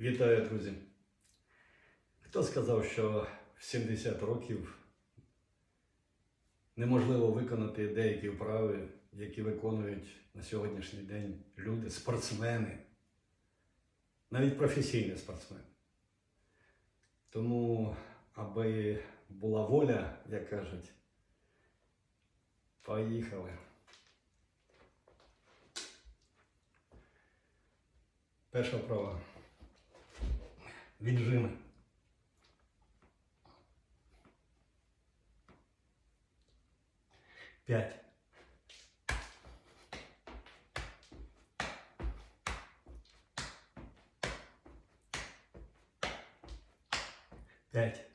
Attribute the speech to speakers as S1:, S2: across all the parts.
S1: Вітаю, друзі. Хто сказав, що в 70 років неможливо виконати деякі вправи, які виконують на сьогоднішній день люди, спортсмени, навіть професійні спортсмени. Тому, аби була воля, як кажуть, поїхали. Перша вправа. Віджими. П'ять. П'ять.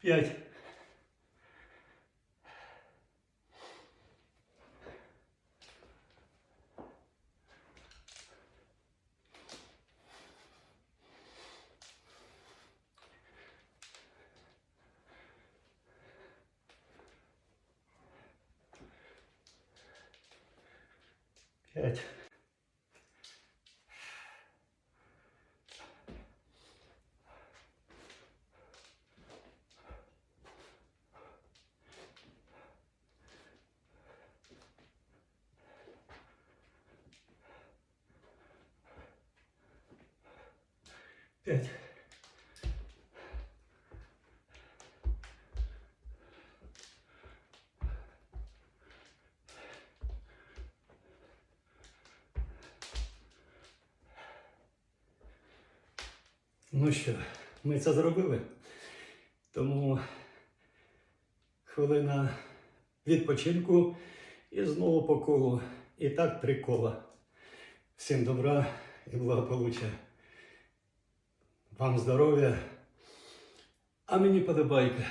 S1: П'ять. П'ять. П'ять. Ну що, ми це зробили. Тому хвилина відпочинку і знову по колу. І так три кола. Всім добра і благополуччя. Вам здоров'я, а мені подобайка.